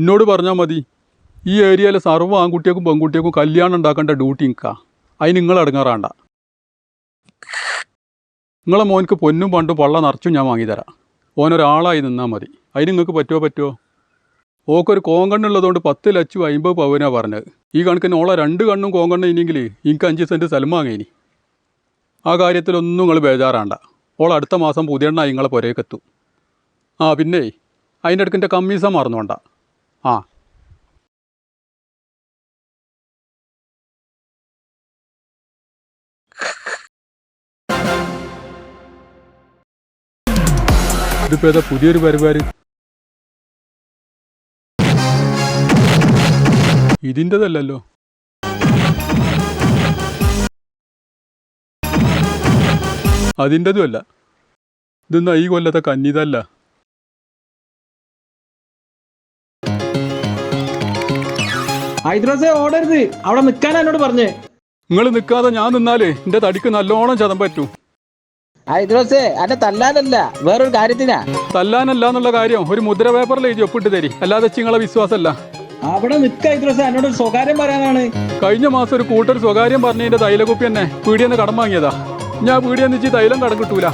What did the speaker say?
എന്നോട് പറഞ്ഞാൽ മതി. ഈ ഏരിയയിലെ സർവ ആൺകുട്ടിയേക്കും പെൺകുട്ടിയേക്കും കല്യാണം ഉണ്ടാക്കേണ്ട ഡ്യൂട്ടി നിൽക്കുക അതിന് നിങ്ങൾ ഇടങ്ങാറാണ്ട നിങ്ങളെ മോനക്ക് പൊന്നും പണ്ടും പള്ള നിറച്ചും ഞാൻ വാങ്ങിത്തരാം. ഓനൊരാളായി നിന്നാൽ മതി. അതിന് നിങ്ങൾക്ക് പറ്റുമോ പറ്റുമോ ഓക്കൊരു കോങ്കണ്ണുള്ളതുകൊണ്ട് പത്ത് ലക്ഷം അമ്പത് പവനാ പറഞ്ഞത്. ഈ കണക്കിന് ഓളെ രണ്ട് കണ്ണും കോങ്കണ്ണ ഇനിയെങ്കിൽ എനിക്ക് അഞ്ച് സെന്റ് സ്ഥലം വാങ്ങിനി ആ കാര്യത്തിലൊന്നും നിങ്ങൾ ബേജാറാണ്ട. ഓൾ അടുത്ത മാസം പുതിയ എണ്ണ നിങ്ങളെ പുരേക്കെത്തും ആ പിന്നെ അതിന്റെ അടുക്കിന്റെ കമ്മീസ മറന്നുകൊണ്ട ആ. ഇതിപ്പോ ഏതാ പുതിയൊരു പരിപാടി? ഇതിന്റെതല്ലല്ലോ അതിന്റെതും അല്ല ഇതൊന്നും ഈ കൊല്ലത്തെ കന്നിതല്ല ഹൈദ്രോസെ ഓടരുത്. അവിടെ നിൽക്കാൻ എന്നോട് പറഞ്ഞേ. നിങ്ങൾ നിൽക്കാതെ ഞാൻ നിന്നാലേ എന്റെ തടിക്ക് നല്ലോണം ചതം പറ്റൂ. ഹൈദ്രോസെ അന്നെ തല്ലാനല്ല. വേറൊരു കാര്യത്തിനാ? തല്ലാനല്ല എന്നുള്ള കാര്യം ഒരു മുദ്ര പേപ്പറിൽ എഴുതി ഒപ്പിട്ട് തരി. അല്ലാതെ നിങ്ങളെ വിശ്വാസമല്ല. അവിടെ നിൽക്ക ഹൈദ്രോസെ എന്നോട് ഒരു സ്വകാര്യം പറയാനാണ്. കഴിഞ്ഞ മാസം ഒരു കൂട്ടർ സ്വകാര്യം പറഞ്ഞതിന്റെ തൈലകുപ്പി തന്നെ പീടിയെന്ന് കടം വാങ്ങിയതാ. ഞാൻ പീടിയെന്ന് വെച്ച് തൈലം കടം കിട്ടൂല.